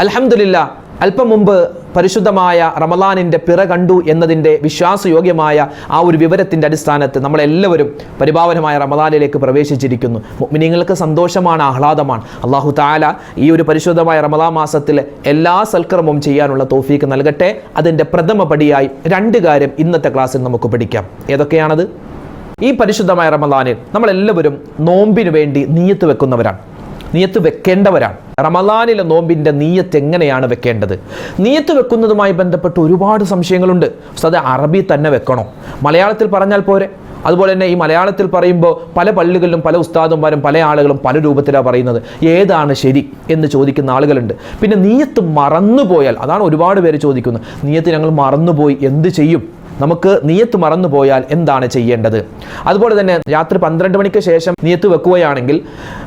അൽഹംദുലില്ല അല്പം മുമ്പ് പരിശുദ്ധമായ റമലാനിന്റെ പിറ കണ്ടു എന്നതിന്റെ വിശ്വാസയോഗ്യമായ ആ ഒരു വിവരത്തിന്റെ അടിസ്ഥാനത്തിൽ നമ്മളെല്ലാവരും പരിപാവനമായ റമലാനിലേക്ക് പ്രവേശിച്ചിരിക്കുന്നു. നിങ്ങൾക്ക് സന്തോഷമാണ് ആഹ്ലാദമാണ്. അള്ളാഹു താല ഈ ഒരു പരിശുദ്ധമായ റമലാ മാസത്തിൽ എല്ലാ സൽക്കർമ്മവും ചെയ്യാനുള്ള തോഫീക്ക് നൽകട്ടെ. അതിന്റെ പ്രഥമ പടിയായി രണ്ട് കാര്യം ഇന്നത്തെ ക്ലാസ്സിൽ നമുക്ക് പഠിക്കാം. ഏതൊക്കെയാണത്? ഈ പരിശുദ്ധമായ റമലാനിൽ നമ്മളെല്ലാവരും നോമ്പിന് വേണ്ടി നീയത്ത് വെക്കുന്നവരാണ്. നീയത്ത് വെക്കേണ്ടവരാണ്. റമലാനിലെ നോമ്പിന്റെ നീയത്ത് എങ്ങനെയാണ് വെക്കേണ്ടത്? നീയത്ത് വെക്കുന്നതുമായി ബന്ധപ്പെട്ട് ഒരുപാട് സംശയങ്ങളുണ്ട്. അത് അറബി തന്നെ വെക്കണോ? മലയാളത്തിൽ പറഞ്ഞാൽ പോരെ. അതുപോലെ തന്നെ ഈ മലയാളത്തിൽ പറയുമ്പോൾ പല പള്ളികളിലും പല ഉസ്താദന്മാരും പല ആളുകളും പല രൂപത്തിലാണ് പറയുന്നത്. ഏതാണ് ശരി എന്ന് ചോദിക്കുന്ന ആളുകളുണ്ട്. പിന്നെ നീയത്ത് മറന്നുപോയാൽ അതാണ് ഒരുപാട് പേര് ചോദിക്കുന്നത്. നീയത്ത് ഞങ്ങൾ മറന്നുപോയി എന്ത് ചെയ്യും? നമുക്ക് നിയത്ത് മറന്നുപോയാൽ എന്താണ് ചെയ്യേണ്ടത്? അതുപോലെ തന്നെ രാത്രി പന്ത്രണ്ട് മണിക്ക് ശേഷം നിയത്ത് വെക്കുകയാണെങ്കിൽ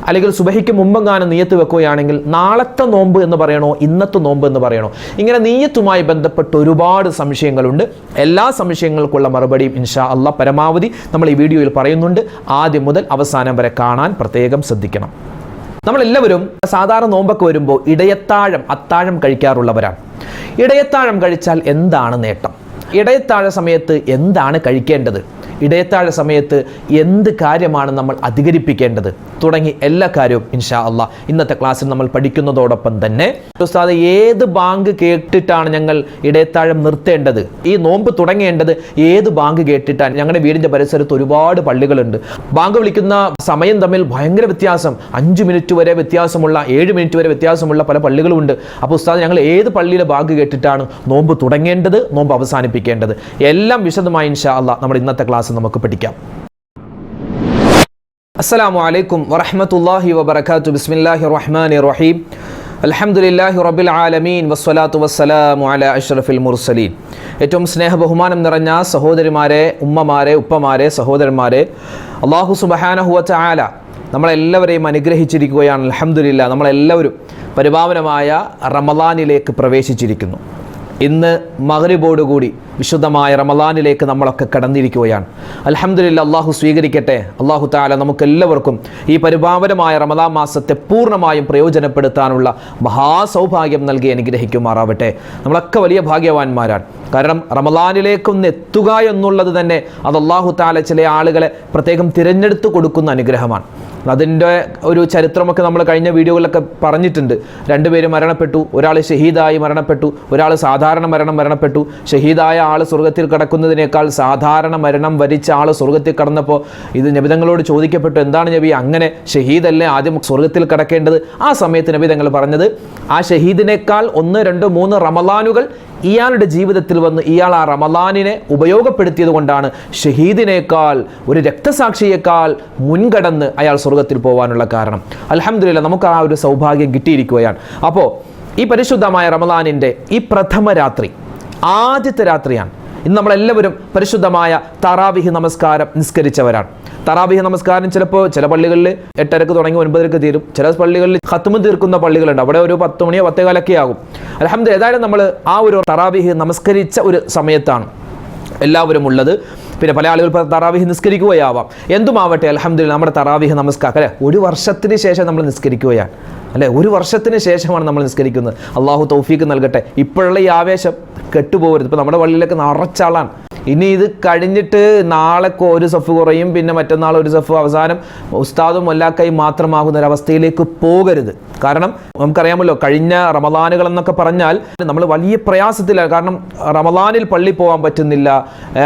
അല്ലെങ്കിൽ സുബഹിക്ക് മുമ്പെങ്ങാനും നിയത്ത് വെക്കുകയാണെങ്കിൽ നാളത്തെ നോമ്പ് എന്ന് പറയണോ ഇന്നത്തെ നോമ്പ് എന്ന് പറയണോ? ഇങ്ങനെ നീയത്തുമായി ബന്ധപ്പെട്ട് ഒരുപാട് സംശയങ്ങളുണ്ട്. എല്ലാ സംശയങ്ങൾക്കുള്ള മറുപടിയും ഇൻഷാ അല്ല പരമാവധി നമ്മൾ ഈ വീഡിയോയിൽ പറയുന്നുണ്ട്. ആദ്യം മുതൽ അവസാനം വരെ കാണാൻ പ്രത്യേകം ശ്രദ്ധിക്കണം. നമ്മളെല്ലാവരും സാധാരണ നോമ്പൊക്കെ വരുമ്പോൾ ഇടയത്താഴം അത്താഴം കഴിക്കാറുള്ളവരാണ്. ഇടയത്താഴം കഴിച്ചാൽ എന്താണ് നേട്ടം? ഇടയത്താഴ സമയത്ത് എന്താണ് കഴിക്കേണ്ടത്? ഇടയത്താഴ സമയത്ത് എന്ത് കാര്യമാണ് നമ്മൾ അധികരിപ്പിക്കേണ്ടത്? തുടങ്ങി എല്ലാ കാര്യവും ഇൻഷാ അല്ല. ഇന്നത്തെ ക്ലാസ്സിൽ നമ്മൾ പഠിക്കുന്നതോടൊപ്പം തന്നെ ഉസ്താദ് ഏത് ബാങ്ക് കേട്ടിട്ടാണ് ഞങ്ങൾ ഇടയത്താഴം നിർത്തേണ്ടത്? ഈ നോമ്പ് തുടങ്ങേണ്ടത് ഏത് ബാങ്ക് കേട്ടിട്ടാണ്? ഞങ്ങളുടെ വീടിന്റെ പരിസരത്ത് ഒരുപാട് പള്ളികളുണ്ട്. ബാങ്ക് വിളിക്കുന്ന സമയം തമ്മിൽ ഭയങ്കര വ്യത്യാസം. അഞ്ച് മിനിറ്റ് വരെ വ്യത്യാസമുള്ള ഏഴ് മിനിറ്റ് വരെ വ്യത്യാസമുള്ള പല പള്ളികളുമുണ്ട്. അപ്പോൾ ഉസ്താദ് ഞങ്ങൾ ഏത് പള്ളിയിലെ ബാങ്ക് കേട്ടിട്ടാണ് നോമ്പ് തുടങ്ങേണ്ടത് നോമ്പ് അവസാനിപ്പിക്കേണ്ടത്? എല്ലാം വിശദമായി ഇൻഷാ അല്ല നമ്മുടെ ഇന്നത്തെ ക്ലാസ് നമുക്ക് പഠിക്കാം. അസ്സലാമു അലൈക്കും വറഹമത്തല്ലാഹി വബർക്കാത്തു ബിസ്മില്ലാഹി റഹ്മാൻ റഹീം അലഹമുല്ലാഹി റബ്ബിൽ ആലമീൻ. വസ്വലാത്തു വസ്സലാമു അല അഷ്റഫിൽ മുർസലീൻ. ഏറ്റവും സ്നേഹ ബഹുമാനം നിറഞ്ഞ സഹോദരിമാരെ ഉമ്മമാരെ ഉപ്പമാരെ സഹോദരന്മാരെ അള്ളാഹു സുബഹാനഹുവറ്റ ആല നമ്മളെല്ലാവരെയും അനുഗ്രഹിച്ചിരിക്കുകയാണ്. അലഹമുല്ല നമ്മളെല്ലാവരും പരിപാവനമായ റമലാനിലേക്ക് പ്രവേശിച്ചിരിക്കുന്നു. ഇന്ന് മകരിബോടുകൂടി വിശുദ്ധമായ റമലാനിലേക്ക് നമ്മളൊക്കെ കടന്നിരിക്കുകയാണ്. അലഹമ്മദില്ല അള്ളാഹു സ്വീകരിക്കട്ടെ. അള്ളാഹു താല നമുക്കെല്ലാവർക്കും ഈ പരിപാവനമായ റമലാൻ മാസത്തെ പൂർണമായും പ്രയോജനപ്പെടുത്താനുള്ള മഹാസൗഭാഗ്യം നൽകി അനുഗ്രഹിക്കുമാറാവട്ടെ. നമ്മളൊക്കെ വലിയ ഭാഗ്യവാന്മാരാണ്. കാരണം റമലാനിലേക്കൊന്ന് എത്തുക എന്നുള്ളത് തന്നെ അത് അള്ളാഹു താല ചില ആളുകളെ പ്രത്യേകം തിരഞ്ഞെടുത്ത് കൊടുക്കുന്ന അനുഗ്രഹമാണ്. അതിന്റെ ഒരു ചരിത്രമൊക്കെ നമ്മൾ കഴിഞ്ഞ വീഡിയോകളിലൊക്കെ പറഞ്ഞിട്ടുണ്ട്. രണ്ടുപേര് മരണപ്പെട്ടു ഒരാൾ ഷഹീദായി മരണപ്പെട്ടു ഒരാൾ സാധാരണ മരണം മരണപ്പെട്ടു ഷഹീദായ ആൾ സ്വർഗത്തിൽ കടക്കുന്നതിനേക്കാൾ സാധാരണ മരണം വരിച്ച ആൾ സ്വർഗത്തിൽ കടന്നപ്പോൾ ഇത് നബിതങ്ങളോട് ചോദിക്കപ്പെട്ടു. എന്താണ് നബി അങ്ങനെ ഷഹീദല്ലേ ആദ്യം സ്വർഗത്തിൽ കടക്കേണ്ടത്? ആ സമയത്ത് നബി തങ്ങൾ പറഞ്ഞത് ആ ഷഹീദിനേക്കാൾ ഒന്ന് രണ്ട് മൂന്ന് റമലാനുകൾ ഇയാളുടെ ജീവിതത്തിൽ വന്ന് ഇയാൾ ആ റമലാനിനെ ഉപയോഗപ്പെടുത്തിയത് കൊണ്ടാണ്. ഷഹീദിനേക്കാൾ ഒരു രക്തസാക്ഷിയേക്കാൾ മുൻകടന്ന് അയാൾ സ്വർഗത്തിൽ പോകാനുള്ള കാരണം. അലഹമില്ല നമുക്ക് ആ ഒരു സൗഭാഗ്യം കിട്ടിയിരിക്കുകയാണ്. അപ്പോൾ ഈ പരിശുദ്ധമായ റമലാനിന്റെ ഈ പ്രഥമ രാത്രി ആദ്യത്തെ രാത്രിയാണ്. ഇന്ന് നമ്മളെല്ലാവരും പരിശുദ്ധമായ തറാവിഹി നമസ്കാരം നിസ്കരിച്ചവരാണ്. തറാവിഹി നമസ്കാരം ചിലപ്പോൾ ചില പള്ളികളിൽ എട്ടരക്ക് തുടങ്ങി ഒൻപതരക്ക് തീരും. ചില പള്ളികളിൽ ഹത്തുമ തീർക്കുന്ന പള്ളികളുണ്ട്. അവിടെ ഒരു പത്ത് മണിയോ പത്തേകാലൊക്കെ ആകും. അലഹമ്മദ് ഏതായാലും നമ്മൾ ആ ഒരു തറാവിഹി നമസ്കരിച്ച ഒരു സമയത്താണ് എല്ലാവരും ഉള്ളത്. പിന്നെ പല ആളുകൾ തറാവിഹ് നിസ്കരിക്കുകയാവാം. എന്തുമാവട്ടെ അലഹമ്മദില്ല നമ്മുടെ തറാവിഹ് നമസ്കാരം. അല്ലെ? ഒരു വർഷത്തിന് ശേഷം നമ്മൾ നിസ്കരിക്കുകയാണ്. അല്ലെ? ഒരു വർഷത്തിന് ശേഷമാണ് നമ്മൾ നിസ്കരിക്കുന്നത്. അള്ളാഹു തൗഫീക്ക് നൽകട്ടെ. ഇപ്പോഴുള്ള ഈ ആവേശം കെട്ടുപോകരുത്. ഇപ്പോൾ നമ്മുടെ പള്ളിയിലൊക്കെ നിറച്ചാളാണ് ഇനി ഇത് കഴിഞ്ഞിട്ട് നാളെ ഒരു സഫ് കുറയും പിന്നെ മറ്റന്നാൾ ഒരു സഫ് അവസാനം ഉസ്താദും മൊല്ലാക്കൈ മാത്രമാകുന്ന ഒരവസ്ഥയിലേക്ക് പോകരുത്. കാരണം നമുക്കറിയാമല്ലോ കഴിഞ്ഞ റമദാനുകൾ എന്നൊക്കെ പറഞ്ഞാൽ നമ്മൾ വലിയ പ്രയാസത്തിലാണ്. കാരണം റമദാനിൽ പള്ളി പോകാൻ പറ്റുന്നില്ല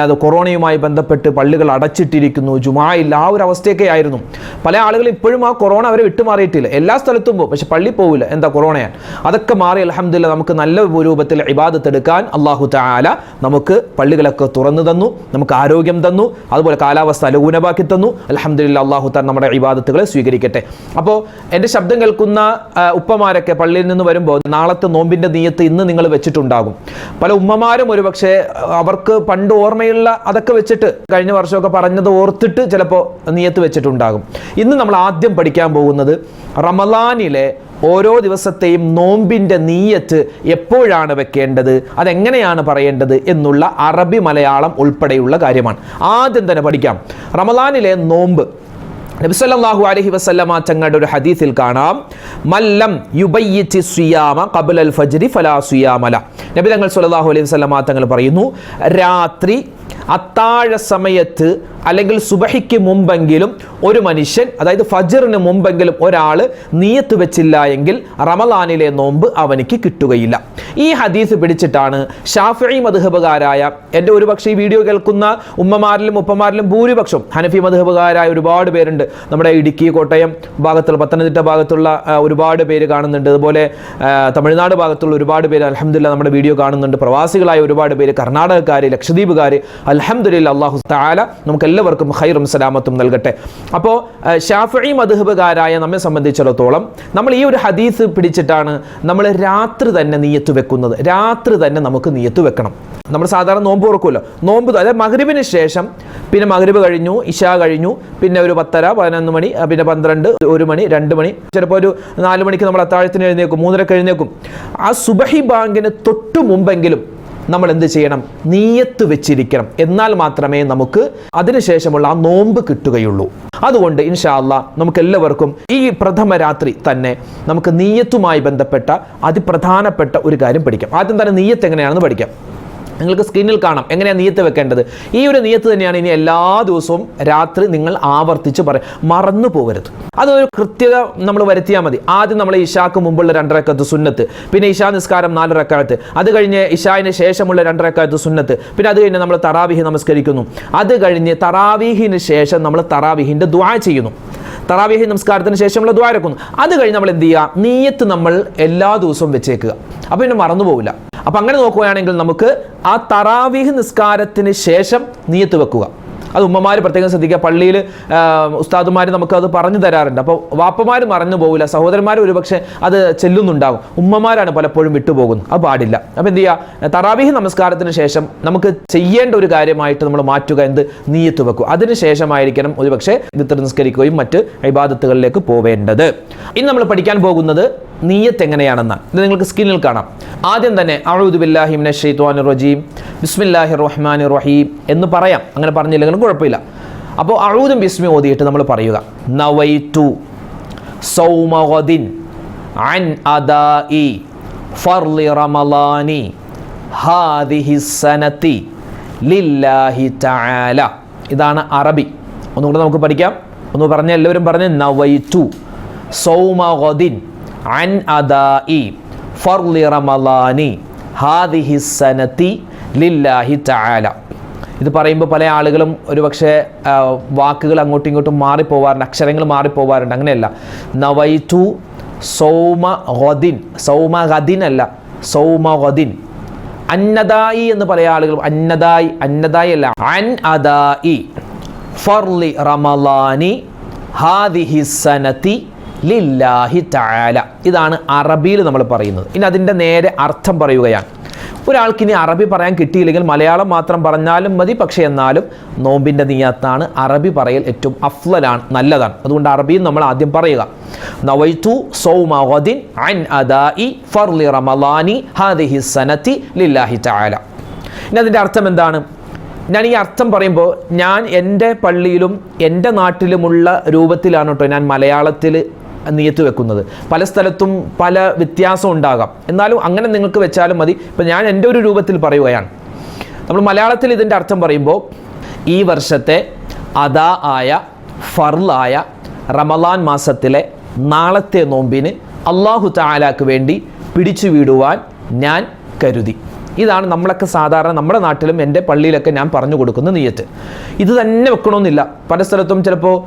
അത് കൊറോണയുമായി ബന്ധപ്പെട്ട് പള്ളികൾ അടച്ചിട്ടിരിക്കുന്നു ജുമായില്ല ആ ഒരു അവസ്ഥയൊക്കെ ആയിരുന്നു. പല ആളുകൾ ഇപ്പോഴും ആ കൊറോണ അവരെ വിട്ടുമാറിയിട്ടില്ല എല്ലാ സ്ഥലത്തും പോകും പക്ഷെ പള്ളി പോകില്ല എന്താ കൊറോണയാണ് അതൊക്കെ മാറി അലഹമില്ല നമുക്ക് നല്ല രൂപത്തിൽ ഇബാദത്തെടുക്കാൻ അള്ളാഹു താല നമുക്ക് പള്ളികളൊക്കെ തുറന്നു തന്നു നമുക്ക് ആരോഗ്യം തന്നു അതുപോലെ കാലാവസ്ഥ അനുകൂലമാക്കി തന്നു. അലഹമ്മദില്ല അള്ളാഹു താൻ നമ്മുടെ ഇബാദത്തുകളെ സ്വീകരിക്കട്ടെ. അപ്പോൾ എന്റെ ശബ്ദം കേൾക്കുന്ന ഉപ്പമാരൊക്കെ പള്ളിയിൽ നിന്ന് വരുമ്പോൾ നാളത്തെ നോമ്പിന്റെ നീയത്ത് ഇന്ന് നിങ്ങൾ വെച്ചിട്ടുണ്ടാകും. പല ഉമ്മമാരും ഒരുപക്ഷെ അവർക്ക് പണ്ട് ഓർമ്മയുള്ള അതൊക്കെ വെച്ചിട്ട് കഴിഞ്ഞ വർഷമൊക്കെ പറഞ്ഞത് ഓർത്തിട്ട് ചിലപ്പോൾ നീയത്ത് വെച്ചിട്ടുണ്ടാകും. ഇന്ന് നമ്മൾ ആദ്യം പഠിക്കാൻ പോകുന്നത് റമലാനിലെ ഓരോ ദിവസത്തെയും നോമ്പിന്റെ നീയത്ത് എപ്പോഴാണ് വെക്കേണ്ടത്? അതെങ്ങനെയാണ് പറയേണ്ടത് എന്നുള്ള അറബി മലയാളം ഉൾപ്പെടെയുള്ള കാര്യമാണ്. ആദ്യം തന്നെ പഠിക്കാം. റമദാനിലെ നോമ്പ്. നബിസല്ലാഹു അലഹി വസല്ലമ തങ്ങളുടെ ഒരു ഹദീസിൽ കാണാം. മല്ലം യുബയ്യിച്ച് സുയാമ കബുൽ അൽ ഫജ്രി ഫലാ സുയാമല. നബി തങ്ങൾ സുല്ലാഹു അലൈഹി വസല്ലമ തങ്ങൾ പറയുന്നു രാത്രി അത്താഴ സമയത്ത് അല്ലെങ്കിൽ സുബഹിക്ക് മുമ്പെങ്കിലും ഒരു മനുഷ്യൻ അതായത് ഫജറിന് മുമ്പെങ്കിലും ഒരാൾ നീയത്ത് വെച്ചില്ല എങ്കിൽ റമലാനിലെ നോമ്പ് അവനിക്ക് കിട്ടുകയില്ല. ഈ ഹദീസ് പിടിച്ചിട്ടാണ് ഷാഫി മധുഹബുകാരായ എന്റെ ഒരുപക്ഷെ ഈ വീഡിയോ കേൾക്കുന്ന ഉമ്മമാരിലും ഉപ്പമാരിലും ഭൂരിപക്ഷം ഹനഫി മധുഹബുകാരായ ഒരുപാട് പേരുണ്ട്. നമ്മുടെ ഇടുക്കി കോട്ടയം ഭാഗത്തുള്ള പത്തനംതിട്ട ഭാഗത്തുള്ള ഒരുപാട് പേര് കാണുന്നുണ്ട്. അതുപോലെ തമിഴ്നാട് ഭാഗത്തുള്ള ഒരുപാട് പേര് അലഹമില്ല നമ്മുടെ വീഡിയോ കാണുന്നുണ്ട്. പ്രവാസികളായ ഒരുപാട് പേര് കർണാടകക്കാർ ലക്ഷദ്വീപുകാർ അലഹമില്ല അള്ളാഹു താല നമുക്ക് എല്ലാവർക്കും ഹൈറും സലാമത്തും നൽകട്ടെ. അപ്പോൾ ഷാഫി മധുഹബുകാരായ നമ്മെ സംബന്ധിച്ചിടത്തോളം നമ്മൾ ഈ ഒരു ഹദീസ് പിടിച്ചിട്ടാണ് നമ്മൾ രാത്രി തന്നെ നീയത്ത് വെക്കുന്നത്. രാത്രി തന്നെ നമുക്ക് നീയത്ത് വെക്കണം. നമ്മൾ സാധാരണ നോമ്പ് തുറക്കുമല്ലോ നോമ്പ് അതായത് മഗ്രിബിന് ശേഷം പിന്നെ മഗ്രിബ് കഴിഞ്ഞു ഇഷ കഴിഞ്ഞു പിന്നെ ഒരു പത്തര പതിനൊന്ന് മണി പിന്നെ പന്ത്രണ്ട് ഒരു മണി രണ്ട് മണി ചിലപ്പോൾ ഒരു നാല് മണിക്ക് നമ്മൾ അത്താഴത്തിന് എഴുന്നേക്കും മൂന്നരക്ക് എഴുന്നേക്കും ആ സുബഹി ബാങ്കിന് തൊട്ടു മുമ്പെങ്കിലും നമ്മൾ എന്ത് ചെയ്യണം? നീയത്ത് വെച്ചിരിക്കണം. എന്നാൽ മാത്രമേ നമുക്ക് അതിനുശേഷമുള്ള ആ നോമ്പ് കിട്ടുകയുള്ളൂ. അതുകൊണ്ട് ഇൻഷാല്ല നമുക്ക് എല്ലാവർക്കും ഈ പ്രഥമ രാത്രി തന്നെ നമുക്ക് നീയത്തുമായി ബന്ധപ്പെട്ട അതിപ്രധാനപ്പെട്ട ഒരു കാര്യം പഠിക്കാം. ആദ്യം തന്നെ നീയത്ത് എങ്ങനെയാണെന്ന് പഠിക്കാം. നിങ്ങൾക്ക് സ്ക്രീനിൽ കാണാം. എങ്ങനെയാണ് നീയത്ത് വെക്കേണ്ടത്? ഈ ഒരു നീയത്ത് തന്നെയാണ് ഇനി എല്ലാ ദിവസവും രാത്രി നിങ്ങൾ ആവർത്തിച്ച് പറയും മറന്നു പോകരുത്. അതൊരു കൃത്യത നമ്മൾ വരുത്തിയാൽ മതി. ആദ്യം നമ്മൾ ഇഷാക്ക് മുമ്പുള്ള രണ്ടരക്കത്ത് സുന്നത്ത് പിന്നെ ഇഷാ നിസ്കാരം നാല് റക്കാലത്ത് അത് കഴിഞ്ഞ് ഇഷാവിന് ശേഷമുള്ള രണ്ടരക്കാലത്ത് സുന്നത്ത് പിന്നെ അത് കഴിഞ്ഞ് നമ്മൾ തറാവിഹി നമസ്കരിക്കുന്നു. അത് കഴിഞ്ഞ് തറാവീഹിന് ശേഷം നമ്മൾ തറാവിഹിന്റെ ദ്വാ ചെയ്യുന്നു. തറാവിഹി നമസ്കാരത്തിന് ശേഷമുള്ള ദ്വാരക്കുന്നു അത് കഴിഞ്ഞ് നമ്മൾ എന്ത് ചെയ്യുക? നീയത്ത് നമ്മൾ എല്ലാ ദിവസവും വെച്ചേക്കുക. അപ്പോൾ പിന്നെ മറന്നു പോവില്ല. അപ്പം അങ്ങനെ നോക്കുകയാണെങ്കിൽ നമുക്ക് ആ തറാവീഹ് നിസ്കാരത്തിന് ശേഷം നീയത്ത് വെക്കുക. അത് ഉമ്മമാർ പ്രത്യേകം ശ്രദ്ധിക്കുക. പള്ളിയിൽ ഉസ്താദുമാർ നമുക്ക് അത് പറഞ്ഞു തരാറുണ്ട്. അപ്പോൾ വാപ്പമാർ മറന്നു പോകില്ല സഹോദരന്മാർ ഒരുപക്ഷെ അത് ചെല്ലുന്നുണ്ടാകും ഉമ്മമാരാണ് പലപ്പോഴും വിട്ടുപോകുന്നത്. അത് പാടില്ല. അപ്പോൾ എന്ത് ചെയ്യുക തറാവീഹ് നമസ്കാരത്തിന് ശേഷം നമുക്ക് ചെയ്യേണ്ട ഒരു കാര്യമായിട്ട് നമ്മൾ മാറ്റുക. എന്ത്? നീയത്ത് വെക്കും അതിന് ശേഷമായിരിക്കണം ഒരുപക്ഷെ വിത്തർ നിസ്കരിക്കുകയും മറ്റ് ഇബാദത്തുകളിലേക്ക് പോവേണ്ടത്. ഇനി നമ്മൾ പഠിക്കാൻ പോകുന്നത് നീയത്ത് എങ്ങനെയാണെന്ന് ഇത് നിങ്ങൾക്ക് സ്ക്രീനിൽ കാണാം. ആദ്യം തന്നെ അഊദു ബില്ലാഹി മിനശ് റജീം. ബിസ്മില്ലാഹി റഹ്മാൻ റഹീം. എന്ന് പറയാം. അങ്ങനെ പറഞ്ഞില്ലെങ്കിലും കുഴപ്പമില്ല. അപ്പോൾ അഴുദും ബിസ്മി ഓതിയിട്ട് നമ്മൾ പറയുക. നവൈറ്റു ടു അൻ ഹാദിഹി ലില്ലാഹി തആല. ഇതാണ് അറബി. ഒന്നുകൂടെ നമുക്ക് പഠിക്കാം. ഒന്ന് പറഞ്ഞ എല്ലാവരും പറഞ്ഞ് നവൈറ്റു സൗമഗദിൻ അൻ അദാഇ ഫർലി ഹാദിഹി ലില്ലാഹി ഇത് പറയുമ്പോൾ പല ആളുകളും ഒരുപക്ഷെ പക്ഷേ വാക്കുകൾ അങ്ങോട്ടും ഇങ്ങോട്ടും മാറിപ്പോവാറുണ്ട് അക്ഷരങ്ങൾ മാറിപ്പോവാറുണ്ട്. അങ്ങനെയല്ല. നവൈറ്റു സൗമ ഗദിൻ സൗമ ഗദിൻ അല്ല സൗമ ഗദിൻ. അന്നദായി എന്ന് പല ആളുകളും അന്നദായി അന്നദായി അല്ല അൻ അദായി ഫർലി റമലാനി ഹാദിഹി സനതി ലില്ലാഹി താല ഇതാണ് അറബിയിൽ നമ്മൾ പറയുന്നത്. ഇനി അതിന്റെ നേരെ അർത്ഥം പറയുകയാണ്. ഒരാൾക്ക് ഇനി അറബി പറയാൻ കിട്ടിയില്ലെങ്കിൽ മലയാളം മാത്രം പറഞ്ഞാലും മതി. പക്ഷേ എന്നാലും നോമ്പിന്റെ നീയത്താണ് അറബി പറയൽ ഏറ്റവും അഫ്ലലാണ് നല്ലതാണ്. അതുകൊണ്ട് അറബിയും നമ്മൾ ആദ്യം പറയുക. നവൈതു സൗമദിൻ അൻ ഫർലി ഹാദിഹി ലില്ലാഹി ഇനി അതിന്റെ അർത്ഥം എന്താണ്? ഞാൻ ഈ അർത്ഥം പറയുമ്പോൾ ഞാൻ എന്റെ പള്ളിയിലും എന്റെ നാട്ടിലുമുള്ള രൂപത്തിലാണ് കേട്ടോ ഞാൻ മലയാളത്തിൽ നിയത്ത് വെക്കുന്നത് പല സ്ഥലത്തും പല വ്യത്യാസം ഉണ്ടാകാം. എന്നാലും അങ്ങനെ നിങ്ങൾക്ക് വെച്ചാലും മതി. ഇപ്പം ഞാൻ എന്റെ ഒരു രൂപത്തിൽ പറയുകയാണ്. നമ്മൾ മലയാളത്തിൽ ഇതിന്റെ അർത്ഥം പറയുമ്പോൾ ഈ വർഷത്തെ അദാ ആയ ഫർലായ റമലാൻ മാസത്തിലെ നാളത്തെ നോമ്പിന് അള്ളാഹു താലാക്ക് വേണ്ടി പിടിച്ചു വിടുവാൻ ഞാൻ കരുതി. ഇതാണ് നമ്മളൊക്കെ സാധാരണ നമ്മുടെ നാട്ടിലും എന്റെ പള്ളിയിലൊക്കെ ഞാൻ പറഞ്ഞു കൊടുക്കുന്ന നീയത്ത് ഇത് തന്നെ വെക്കണമെന്നില്ല. പല സ്ഥലത്തും ചിലപ്പോൾ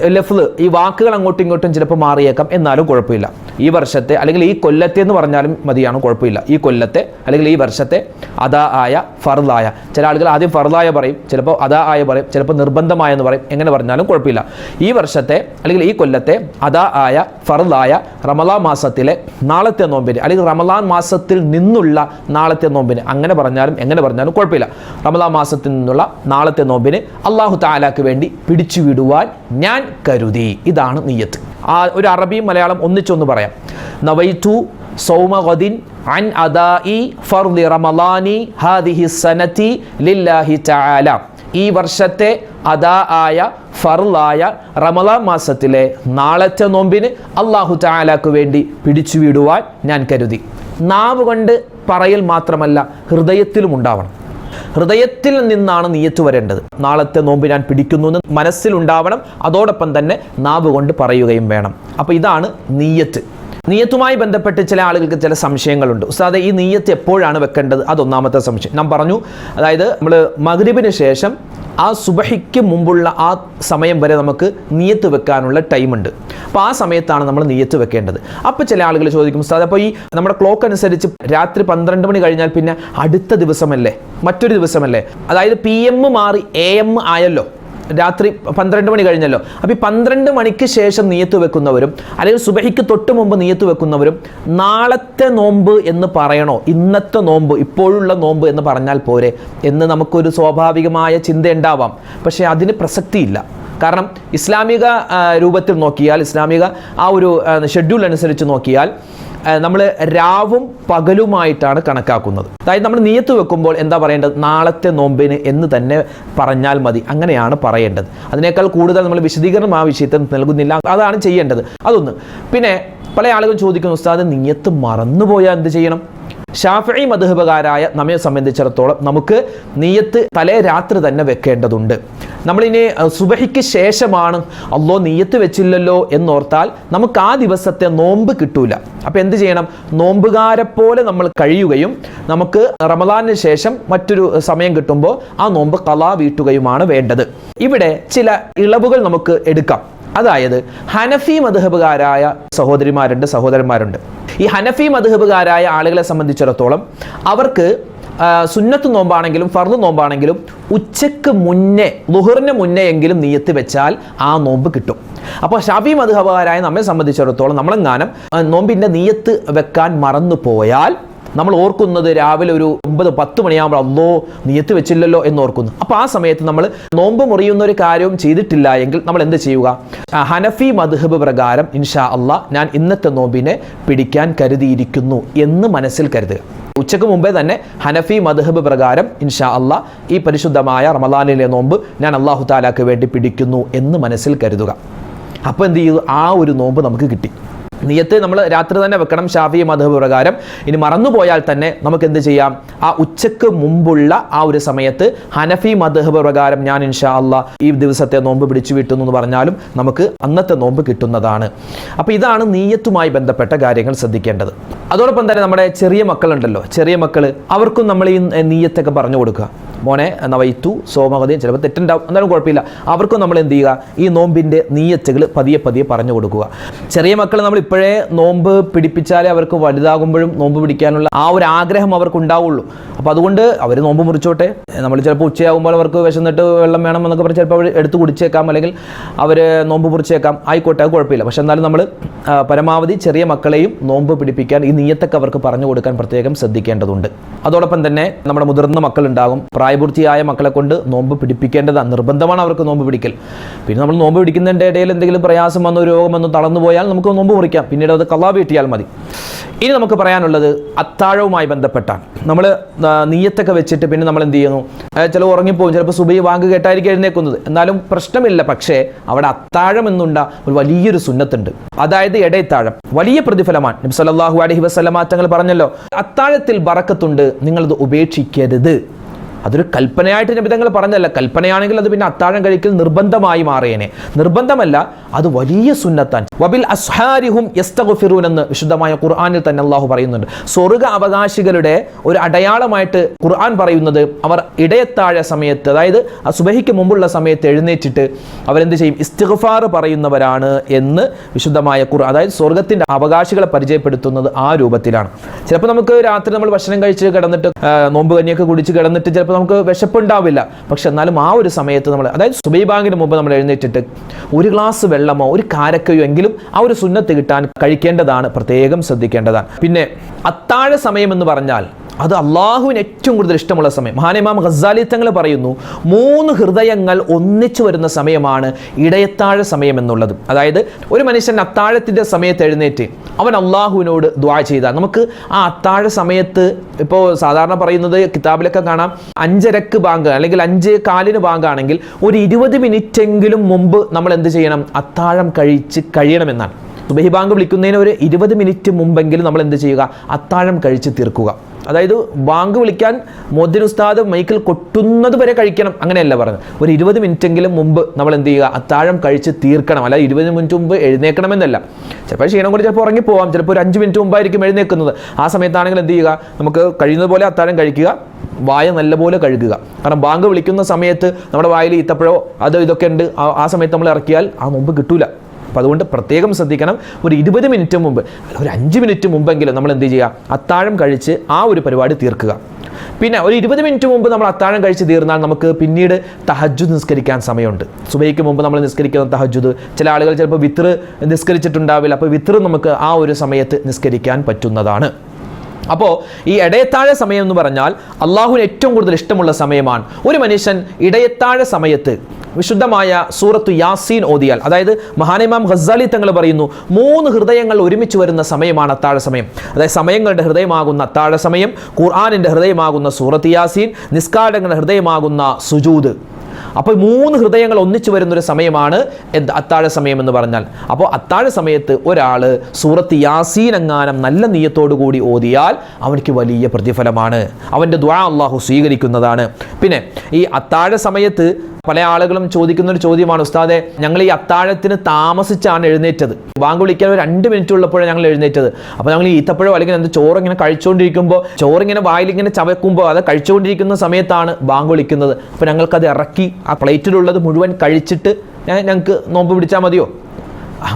ലഫ്ല് ഈ വാക്കുകൾ അങ്ങോട്ടും ഇങ്ങോട്ടും ചിലപ്പോൾ മാറിയേക്കാം. എന്നാലും കുഴപ്പമില്ല. ഈ വർഷത്തെ അല്ലെങ്കിൽ ഈ കൊല്ലത്തെ എന്ന് പറഞ്ഞാലും മതിയാണ് കുഴപ്പമില്ല. ഈ കൊല്ലത്തെ അല്ലെങ്കിൽ ഈ വർഷത്തെ അതാ ആയ ഫർദായ. ചില ആളുകൾ ആദ്യം ഫർദായ പറയും ചിലപ്പോൾ അതാ ആയ പറയും ചിലപ്പോൾ നിർബന്ധമായ എന്ന് പറയും. എങ്ങനെ പറഞ്ഞാലും കുഴപ്പമില്ല. ഈ വർഷത്തെ അല്ലെങ്കിൽ ഈ കൊല്ലത്തെ അതാ ആയ ഫർദായ റമലാ മാസത്തിലെ നാളത്തെ നോമ്പിന് അല്ലെങ്കിൽ റമലാൻ മാസത്തിൽ നിന്നുള്ള നാളത്തെ നോമ്പിന് അങ്ങനെ പറഞ്ഞാലും എങ്ങനെ പറഞ്ഞാലും കുഴപ്പമില്ല. റമദാ മാസത്തിൽ നിന്നുള്ള നാളത്തെ നോമ്പിന് അള്ളാഹു താലാക്ക് വേണ്ടി പിടിച്ചു വിടുവാൻ ഞാൻ കരുതി. ഇതാണ് നീയത്ത്. ആ ഒരു അറബിയും മലയാളം ഒന്നിച്ചൊന്ന് പറയാം. നവൈറ്റു സൗമഗദിൻ അൻ അദാഇ ഫർദി റമലാനി ഹാദിഹി സനതി ലില്ലാഹി തആല. ഈ വർഷത്തെ അദാ ആയ ഫറുലായ റമല മാസത്തിലെ നാളത്തെ നോമ്പിന് അള്ളാഹു താലാക്ക് വേണ്ടി പിടിച്ചു വിടുവാൻ ഞാൻ കരുതി. നാവ് കൊണ്ട് പറയൽ മാത്രമല്ല ഹൃദയത്തിലും ഉണ്ടാവണം. ഹൃദയത്തിൽ നിന്നാണ് നീയത്ത് വരേണ്ടത്. നാളത്തെ നോമ്പ് ഞാൻ പിടിക്കുന്നു എന്ന് മനസ്സിലുണ്ടാവണം. അതോടൊപ്പം തന്നെ നാവ് കൊണ്ട് പറയുകയും വേണം. അപ്പോൾ ഇതാണ് നീയത്ത്. നീയത്തുമായി ബന്ധപ്പെട്ട് ചില ആളുകൾക്ക് ചില സംശയങ്ങളുണ്ട്. ഉസ്താദെ ഈ നീയത്ത് എപ്പോഴാണ് വെക്കേണ്ടത്? അതൊന്നാമത്തെ സംശയം. ഞാൻ പറഞ്ഞു അതായത് നമ്മൾ മഗ്രിബിന് ശേഷം ആ സുബഹിക്ക് മുമ്പുള്ള ആ സമയം വരെ നമുക്ക് നീയത്ത് വെക്കാനുള്ള ടൈമുണ്ട്. അപ്പോൾ ആ സമയത്താണ് നമ്മൾ നീയത്ത് വെക്കേണ്ടത്. അപ്പോൾ ചില ആളുകൾ ചോദിക്കും ഉസ്താദ് അപ്പോൾ ഈ നമ്മുടെ ക്ലോക്ക് അനുസരിച്ച് രാത്രി പന്ത്രണ്ട് മണി കഴിഞ്ഞാൽ പിന്നെ അടുത്ത ദിവസമല്ലേ? മറ്റൊരു ദിവസമല്ലേ? അതായത് പി എം മാറി എ എം ആയല്ലോ. രാത്രി പന്ത്രണ്ട് മണി കഴിഞ്ഞല്ലോ. അപ്പോൾ ഈ പന്ത്രണ്ട് മണിക്ക് ശേഷം നീയത്ത് വെക്കുന്നവരും അല്ലെങ്കിൽ സുബഹിക്ക് തൊട്ട് മുമ്പ് നീയത്ത് വെക്കുന്നവരും നാളത്തെ നോമ്പ് എന്ന് പറയണോ? ഇന്നത്തെ നോമ്പ് ഇപ്പോഴുള്ള നോമ്പ് എന്ന് പറഞ്ഞാൽ പോരെ എന്ന് നമുക്കൊരു സ്വാഭാവികമായ ചിന്ത ഉണ്ടാവാം പക്ഷേ അതിന് പ്രസക്തിയില്ല. കാരണം ഇസ്ലാമിക രൂപത്തിൽ നോക്കിയാൽ ഇസ്ലാമിക ആ ഒരു ഷെഡ്യൂൾ അനുസരിച്ച് നോക്കിയാൽ നമ്മൾ രാവും പകലുമായിട്ടാണ് കണക്കാക്കുന്നത്. അതായത് നമ്മൾ നിയത്ത് വെക്കുമ്പോൾ എന്താ പറയേണ്ടത്? നാളത്തെ നോമ്പിന് എന്ന് തന്നെ പറഞ്ഞാൽ മതി. അങ്ങനെയാണ് പറയേണ്ടത്. അതിനേക്കാൾ കൂടുതൽ നമ്മൾ വിശദീകരണം ആ വിഷയത്തിൽ നൽകുന്നില്ല. അതാണ് ചെയ്യേണ്ടത്. അതൊന്ന്. പിന്നെ പല ആളുകളും ചോദിക്കുന്നു ഉസ്താദ് നിയത്ത് മറന്നുപോയാൽ എന്ത് ചെയ്യണം? ഷാഫി മധുഹബകാരായ നമ്മെ സംബന്ധിച്ചിടത്തോളം നമുക്ക് നീയത്ത് തലേ രാത്രി തന്നെ വെക്കേണ്ടതുണ്ട്. നമ്മളിനി സുബഹിക്ക് ശേഷമാണ് അല്ലോ നീയത്ത് വെച്ചില്ലല്ലോ എന്നോർത്താൽ നമുക്ക് ആ ദിവസത്തെ നോമ്പ് കിട്ടൂല. അപ്പം എന്ത് ചെയ്യണം? നോമ്പുകാരെ പോലെ നമ്മൾ കഴിയുകയും നമുക്ക് റമദാനിന് ശേഷം മറ്റൊരു സമയം കിട്ടുമ്പോൾ ആ നോമ്പ് കലാ വീട്ടുകയുമാണ് വേണ്ടത്. ഇവിടെ ചില ഇളവുകൾ നമുക്ക് എടുക്കാം. അതായത് ഹനഫി മധുഹബുകാരായ സഹോദരിമാരുണ്ട് സഹോദരന്മാരുണ്ട്. ഈ ഹനഫി മധുഹബുകാരായ ആളുകളെ സംബന്ധിച്ചിടത്തോളം അവർക്ക് സുന്നത്ത് നോമ്പാണെങ്കിലും ഫർദ് നോമ്പാണെങ്കിലും ഉച്ചയ്ക്ക് മുന്നേ ലുഹറിന് മുന്നേ എങ്കിലും നീയത്ത് വെച്ചാൽ ആ നോമ്പ് കിട്ടും. അപ്പോൾ ഷാഫി മധുഹബുകാരായ നമ്മെ സംബന്ധിച്ചിടത്തോളം നമ്മളെങ്ങാനും നോമ്പിന്റെ നീയത്ത് വെക്കാൻ മറന്നു പോയാൽ നമ്മൾ ഓർക്കുന്നത് രാവിലെ ഒരു ഒമ്പത് പത്ത് മണിയാകുമ്പോൾ അല്ലോ എത്തി വെച്ചില്ലല്ലോ എന്ന് ഓർക്കുന്നു. അപ്പോൾ ആ സമയത്ത് നമ്മൾ നോമ്പ് മുറിയുന്ന ഒരു കാര്യവും ചെയ്തിട്ടില്ല എങ്കിൽ നമ്മൾ എന്ത് ചെയ്യുക? ഹനഫി മദ്ഹബ് പ്രകാരം ഇൻഷാ അള്ളാ ഞാൻ ഇന്നത്തെ നോമ്പിനെ പിടിക്കാൻ കരുതിയിരിക്കുന്നു എന്ന് മനസ്സിൽ കരുതുക. ഉച്ചയ്ക്ക് മുമ്പേ തന്നെ ഹനഫി മദ്ഹബ് പ്രകാരം ഇൻഷാ അള്ളാ ഈ പരിശുദ്ധമായ റമദാനിലെ നോമ്പ് ഞാൻ അള്ളാഹു താലാക്ക് വേണ്ടി പിടിക്കുന്നു എന്ന് മനസ്സിൽ കരുതുക. അപ്പോൾ എന്ത് ചെയ്തു? ആ ഒരു നോമ്പ് നമുക്ക് കിട്ടി. നിയത്ത് നമ്മൾ രാത്രി തന്നെ വെക്കണം ഷാഫി മധബ് പ്രകാരം. ഇനി മറന്നുപോയാൽ തന്നെ നമുക്ക് എന്ത് ചെയ്യാം? ആ ഉച്ചയ്ക്ക് മുമ്പുള്ള ആ ഒരു സമയത്ത് ഹനഫി മധബ് പ്രകാരം ഞാൻ ഇൻഷാ അള്ളാ ഈ ദിവസത്തെ നോമ്പ് പിടിച്ചു വിട്ടുന്നു എന്ന് പറഞ്ഞാലും നമുക്ക് അന്നത്തെ നോമ്പ് കിട്ടുന്നതാണ്. അപ്പോൾ ഇതാണ് നീയത്തുമായി ബന്ധപ്പെട്ട കാര്യങ്ങൾ ശ്രദ്ധിക്കേണ്ടത്. അതോടൊപ്പം തന്നെ നമ്മുടെ ചെറിയ മക്കളുണ്ടല്ലോ ചെറിയ മക്കൾ അവർക്കും നമ്മൾ ഈ നീയത്തൊക്കെ പറഞ്ഞു കൊടുക്കുക. മോനെ നവൈത്തു സോമഗതിയും ചിലപ്പോൾ തെറ്റുണ്ടാവും. എന്നാലും കുഴപ്പമില്ല. അവർക്കും നമ്മൾ എന്ത് ചെയ്യുക? ഈ നോമ്പിന്റെ നീയച്ചകൾ പതിയെ പതിയെ പറഞ്ഞു കൊടുക്കുക. ചെറിയ മക്കൾ നമ്മൾ ഇപ്പോഴേ നോമ്പ് പിടിപ്പിച്ചാലേ അവർക്ക് വലുതാകുമ്പോഴും നോമ്പ് പിടിക്കാനുള്ള ആ ഒരു ആഗ്രഹം അവർക്ക് ഉണ്ടാവുള്ളൂ അപ്പോൾ അതുകൊണ്ട് അവർ നോമ്പ് മുറിച്ചോട്ടെ. നമ്മൾ ചിലപ്പോൾ ഉച്ചയാകുമ്പോൾ അവർക്ക് വിശന്നിട്ട് വെള്ളം വേണം എന്നൊക്കെ പറഞ്ഞ് ചിലപ്പോൾ അവർ എടുത്ത് കുടിച്ചേക്കാം. അല്ലെങ്കിൽ അവർ നോമ്പ് മുറിച്ചേക്കാം. ആയിക്കോട്ടെ അത് കുഴപ്പമില്ല. പക്ഷെ എന്നാലും നമ്മൾ പരമാവധി ചെറിയ മക്കളെയും നോമ്പ് പിടിപ്പിക്കാൻ ഈ നീയത്തൊക്കെ അവർക്ക് പറഞ്ഞു കൊടുക്കാൻ പ്രത്യേകം ശ്രദ്ധിക്കേണ്ടതുണ്ട്. അതോടൊപ്പം തന്നെ നമ്മുടെ മുതിർന്ന മക്കളുണ്ടാകും. പ്രായപൂർത്തിയായ മക്കളെ കൊണ്ട് നോമ്പ് പിടിപ്പിക്കേണ്ടതാണ് നിർബന്ധമാണ് അവർക്ക് നോമ്പ് പിടിക്കൽ. പിന്നെ നമ്മൾ നോമ്പ് പിടിക്കുന്നതിന്റെ ഇടയിൽ എന്തെങ്കിലും പ്രയാസം വന്നോ രോഗം വന്നോ തളർന്നു പോയാൽ നമുക്ക് നോമ്പ് മുറിക്കാം. പിന്നീട് അത് കള്ളാ വീട്ടിയാൽ മതി. ഇനി നമുക്ക് പറയാനുള്ളത് അത്താഴവുമായി ബന്ധപ്പെട്ടാണ്. നമ്മൾ നീയത്തൊക്കെ വെച്ചിട്ട് പിന്നെ നമ്മൾ എന്ത് ചെയ്യുന്നു? ചില ഉറങ്ങിപ്പോകും. ചിലപ്പോൾ സുബൈ വാങ്ക് കേട്ടായിരിക്കും എഴുന്നേക്കുന്നത് എന്നാലും പ്രശ്നമില്ല. പക്ഷേ അവിടെ അത്താഴം എന്നുണ്ട ഒരു വലിയൊരു സുന്നത്തുണ്ട്. അതായത് ഇടയത്താഴം. വലിയ പ്രതിഫലമാണ്. നബി സല്ലല്ലാഹു അലൈഹി വസല്ലമ തങ്ങൾ പറഞ്ഞല്ലോ അത്താഴത്തിൽ ബറക്കത്തുണ്ട് നിങ്ങളത് ഉപേക്ഷിക്കരുത്. അതൊരു കൽപ്പനയായിട്ട് നിബിധങ്ങൾ പറഞ്ഞല്ല കൽപ്പനയാണെങ്കിൽ അത് പിന്നെ അത്താഴം കഴിക്കൽ നിർബന്ധമായി മാറിയേനെ നിർബന്ധമല്ല അത് വലിയ സുന്നത്താൻ വബിൽ അസ്ഹാരിഹും യസ്തഗുഫിറൂൻ എന്ന് വിശുദ്ധമായ ഖുർആനിൽ തന്നെ അള്ളാഹു പറയുന്നുണ്ട്. സ്വർഗ അവകാശികളുടെ ഒരു അടയാളമായിട്ട് ഖുർആൻ പറയുന്നത് അവർ ഇടയത്താഴ സമയത്ത് അതായത് ആ സുബഹിക്ക് മുമ്പുള്ള സമയത്ത് എഴുന്നേറ്റിട്ട് അവരെന്ത് ചെയ്യും? ഇസ്തിഗ്ഫാർ പറയുന്നവരാണ് എന്ന് വിശുദ്ധമായ ഖുർആൻ അതായത് സ്വർഗത്തിന്റെ അവകാശികളെ പരിചയപ്പെടുത്തുന്നത് ആ രൂപത്തിലാണ്. ചിലപ്പോൾ നമുക്ക് രാത്രി നമ്മൾ ഭക്ഷണം കഴിച്ച് കിടന്നിട്ട് നോമ്പ് കഞ്ഞിയൊക്കെ കുടിച്ച് കിടന്നിട്ട് ചിലപ്പോൾ നമുക്ക് വിശപ്പുണ്ടാവില്ല. പക്ഷെ എന്നാലും ആ ഒരു സമയത്ത് നമ്മൾ അതായത് സുബൈ ബാങ്കിന് മുമ്പ് നമ്മൾ എഴുന്നേറ്റിട്ട് ഒരു ഗ്ലാസ് വെള്ളമോ ഒരു കാരക്കയോ എങ്കിലും ആ ഒരു സുന്നത്ത് കിട്ടാൻ കഴിക്കേണ്ടതാണ് പ്രത്യേകം ശ്രദ്ധിക്കേണ്ടതാണ്. പിന്നെ അത്താഴ സമയം എന്ന് പറഞ്ഞാൽ അത് അള്ളാഹുവിന് ഏറ്റവും കൂടുതൽ ഇഷ്ടമുള്ള സമയം. മഹാനിമാം ഖസാലി തങ്ങൾ പറയുന്നു മൂന്ന് ഹൃദയങ്ങൾ ഒന്നിച്ചു വരുന്ന സമയമാണ് ഇടയത്താഴ സമയം എന്നുള്ളത്. അതായത് ഒരു മനുഷ്യൻ അത്താഴത്തിന്റെ സമയത്ത് എഴുന്നേറ്റ് അവൻ അള്ളാഹുവിനോട് ദ്വാ ചെയ്താൽ നമുക്ക് ആ അത്താഴ സമയത്ത് ഇപ്പോൾ സാധാരണ പറയുന്നത് കിതാബിലൊക്കെ കാണാം അഞ്ചരക്ക് ബാങ്ക് അല്ലെങ്കിൽ അഞ്ച് കാലിന് ബാങ്കാണെങ്കിൽ ഒരു ഇരുപത് മിനിറ്റെങ്കിലും മുമ്പ് നമ്മൾ എന്ത് ചെയ്യണം? അത്താഴം കഴിച്ച് കഴിയണമെന്നാണ് സുബഹി ബാങ്ക് വിളിക്കുന്നതിന് ഒരു ഇരുപത് മിനിറ്റ് മുമ്പെങ്കിലും നമ്മൾ എന്ത് ചെയ്യുക? അത്താഴം കഴിച്ച് തീർക്കുക. അതായത് ബാങ്ക് വിളിക്കാൻ മോദിൻ ഉസ്താദ് മൈക്കിൽ കൊട്ടുന്നത് വരെ കഴിക്കണം. അങ്ങനെയല്ല പറഞ്ഞത്. ഒരു ഇരുപത് മിനിറ്റെങ്കിലും മുമ്പ് നമ്മൾ എന്ത് ചെയ്യുക അത്താഴം കഴിച്ച് തീർക്കണം. അല്ലാതെ ഇരുപത് മിനിറ്റ് മുമ്പ് എഴുന്നേക്കണമെന്നല്ല. ചിലപ്പോൾ ക്ഷീണം കൊണ്ട് ചിലപ്പോൾ ഉറങ്ങി പോവാം. ചിലപ്പോൾ ഒരു അഞ്ച് മിനിറ്റ് മുമ്പായിരിക്കും എഴുന്നേക്കുന്നത്. ആ സമയത്താണെങ്കിൽ എന്ത് ചെയ്യുക? നമുക്ക് കഴിയുന്നത് പോലെ അത്താഴം കഴിക്കുക. വായ നല്ലപോലെ കഴുകുക. കാരണം ബാങ്ക് വിളിക്കുന്ന സമയത്ത് നമ്മുടെ വായിൽ ഈത്തപ്പഴോ അതോ ഇതൊക്കെ ഉണ്ട്. ആ സമയത്ത് നമ്മൾ ഇറക്കിയാൽ ആ മുമ്പ് കിട്ടൂല. അപ്പോൾ അതുകൊണ്ട് പ്രത്യേകം ശ്രദ്ധിക്കണം. ഒരു ഇരുപത് മിനിറ്റ് മുമ്പ് ഒരു അഞ്ച് മിനിറ്റ് മുമ്പെങ്കിലും നമ്മൾ എന്ത് ചെയ്യുക? അത്താഴം കഴിച്ച് ആ ഒരു പരിപാടി തീർക്കുക. പിന്നെ ഒരു ഇരുപത് മിനിറ്റ് മുമ്പ് നമ്മൾ അത്താഴം കഴിച്ച് തീർന്നാൽ നമുക്ക് പിന്നീട് തഹജ്ജുദ് നിസ്കരിക്കാൻ സമയമുണ്ട്. സുബൈക്ക് മുമ്പ് നമ്മൾ നിസ്കരിക്കുന്ന തഹജ്ജുദ്. ചില ആളുകൾ ചിലപ്പോൾ വിത്ര നിസ്കരിച്ചിട്ടുണ്ടാവില്ല. അപ്പോൾ വിത്ര നമുക്ക് ആ ഒരു സമയത്ത് നിസ്കരിക്കാൻ പറ്റുന്നതാണ്. അപ്പോൾ ഈ ഇടയത്താഴ സമയം എന്ന് പറഞ്ഞാൽ അള്ളാഹുവിന് ഏറ്റവും കൂടുതൽ ഇഷ്ടമുള്ള സമയമാണ്. ഒരു മനുഷ്യൻ ഇടയത്താഴ സമയത്ത് വിശുദ്ധമായ സൂറത്തു യാസീൻ ഓതിയാൽ അതായത് മഹാനിമാം ഖസാലി തങ്ങൾ പറയുന്നു മൂന്ന് ഹൃദയങ്ങൾ ഒരുമിച്ച് വരുന്ന സമയമാണ് അത്താഴ സമയം. അതായത് സമയങ്ങളുടെ ഹൃദയമാകുന്ന അത്താഴ സമയം ഖുർആാനിന്റെ ഹൃദയമാകുന്ന സൂറത്ത് യാസീൻ നിസ്കാരങ്ങളുടെ ഹൃദയമാകുന്ന സുജൂദ്. അപ്പോൾ മൂന്ന് ഹൃദയങ്ങൾ ഒന്നിച്ചു വരുന്നൊരു സമയമാണ് എന്ത്? അത്താഴ സമയം എന്ന് പറഞ്ഞാൽ. അപ്പോൾ അത്താഴ സമയത്ത് ഒരാൾ സൂറത്ത് യാസീൻ അങ്ങാനം നല്ല നീയത്തോടു കൂടി ഓതിയാൽ അവനിക്ക് വലിയ പ്രതിഫലമാണ്. അവന്റെ ദ്വാ അള്ളാഹു സ്വീകരിക്കുന്നതാണ്. പിന്നെ ഈ അത്താഴ സമയത്ത് പല ആളുകളും ചോദിക്കുന്ന ഒരു ചോദ്യമാണ് ഉസ്താദെ ഞങ്ങൾ ഈ അത്താഴത്തിന് താമസിച്ചാണ് എഴുന്നേറ്റത്. ബാങ്ക് വിളിക്കാൻ ഒരു രണ്ട് മിനിറ്റ് ഉള്ളപ്പോഴാണ് ഞങ്ങൾ എഴുന്നേറ്റത്. അപ്പോൾ ഞങ്ങൾ ഈത്തപ്പഴോ അല്ലെങ്കിൽ എന്ത് ചോറ് ഇങ്ങനെ കഴിച്ചുകൊണ്ടിരിക്കുമ്പോൾ ചോറിങ്ങനെ വായിലിങ്ങനെ ചവയ്ക്കുമ്പോൾ അത് കഴിച്ചുകൊണ്ടിരിക്കുന്ന സമയത്താണ് ബാങ്ക് വിളിക്കുന്നത്. അപ്പോൾ ഞങ്ങൾക്കത് ഇറക്കി ആ പ്ലേറ്റിലുള്ളത് മുഴുവൻ കഴിച്ചിട്ട് ഞങ്ങൾക്ക് നോമ്പ് പിടിച്ചാൽ മതിയോ?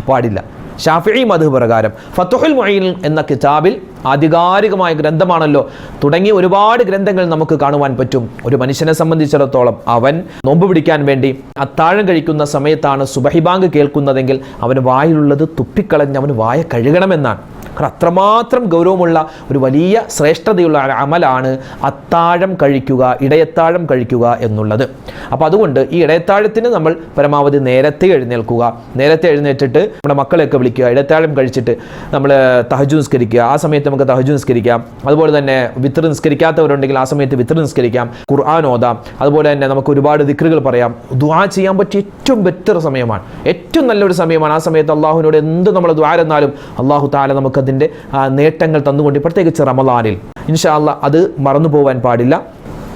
പാടില്ല. ഷാഫി മധു പ്രകാരം ഫത്തുഹുൽ മൊയ്ൻ എന്ന കിതാബിൽ ആധികാരികമായ ഗ്രന്ഥമാണല്ലോ. തുടങ്ങി ഒരുപാട് ഗ്രന്ഥങ്ങൾ നമുക്ക് കാണുവാൻ പറ്റും. ഒരു മനുഷ്യനെ സംബന്ധിച്ചിടത്തോളം അവൻ നോമ്പ് പിടിക്കാൻ വേണ്ടി അത്താഴം കഴിക്കുന്ന സമയത്താണ് സുബഹിബാങ്ക് കേൾക്കുന്നതെങ്കിൽ അവന് വായിലുള്ളത് തുപ്പിക്കളഞ്ഞ് അവന് വായ കഴുകണമെന്നാണ്. കാരണം അത്രമാത്രം ഗൗരവമുള്ള ഒരു വലിയ ശ്രേഷ്ഠതയുള്ള അമലാണ് അത്താഴം കഴിക്കുക ഇടയത്താഴം കഴിക്കുക എന്നുള്ളത്. അപ്പോൾ അതുകൊണ്ട് ഈ ഇടയത്താഴത്തിന് നമ്മൾ പരമാവധി നേരത്തെ എഴുന്നേൽക്കുക. നേരത്തെ എഴുന്നേറ്റിട്ട് നമ്മുടെ മക്കളെയൊക്കെ വിളിക്കുക ഇടയത്താഴം കഴിച്ചിട്ട് നമ്മൾ തഹജു നിസ്കരിക്കുക ആ സമയത്ത് നമുക്ക് തഹജു നിസ്കരിക്കാം. അതുപോലെ തന്നെ വിത്ര നിസ്കരിക്കാത്തവരുണ്ടെങ്കിൽ ആ സമയത്ത് വിത്ര നിസ്കരിക്കാം ഖുർആൻ ഓതാം. അതുപോലെ തന്നെ നമുക്ക് ഒരുപാട് ദിക്റുകൾ പറയാം. ദുആ ചെയ്യാൻ പറ്റിയ ഏറ്റവും ബെറ്റർ സമയമാണ്. ഏറ്റവും നല്ലൊരു സമയമാണ് ആ സമയത്ത് അള്ളാഹുവിനോട് എന്ത് നമ്മൾ ദ്വാരെന്നാലും അള്ളാഹു താല നമുക്കതിന്റെ ആ, നേട്ടങ്ങൾ തന്നുകൊണ്ട് പ്രത്യേകിച്ച് റമദാനിൽ. ഇൻഷാല്ല അത് മറന്നു പോകാൻ പാടില്ല.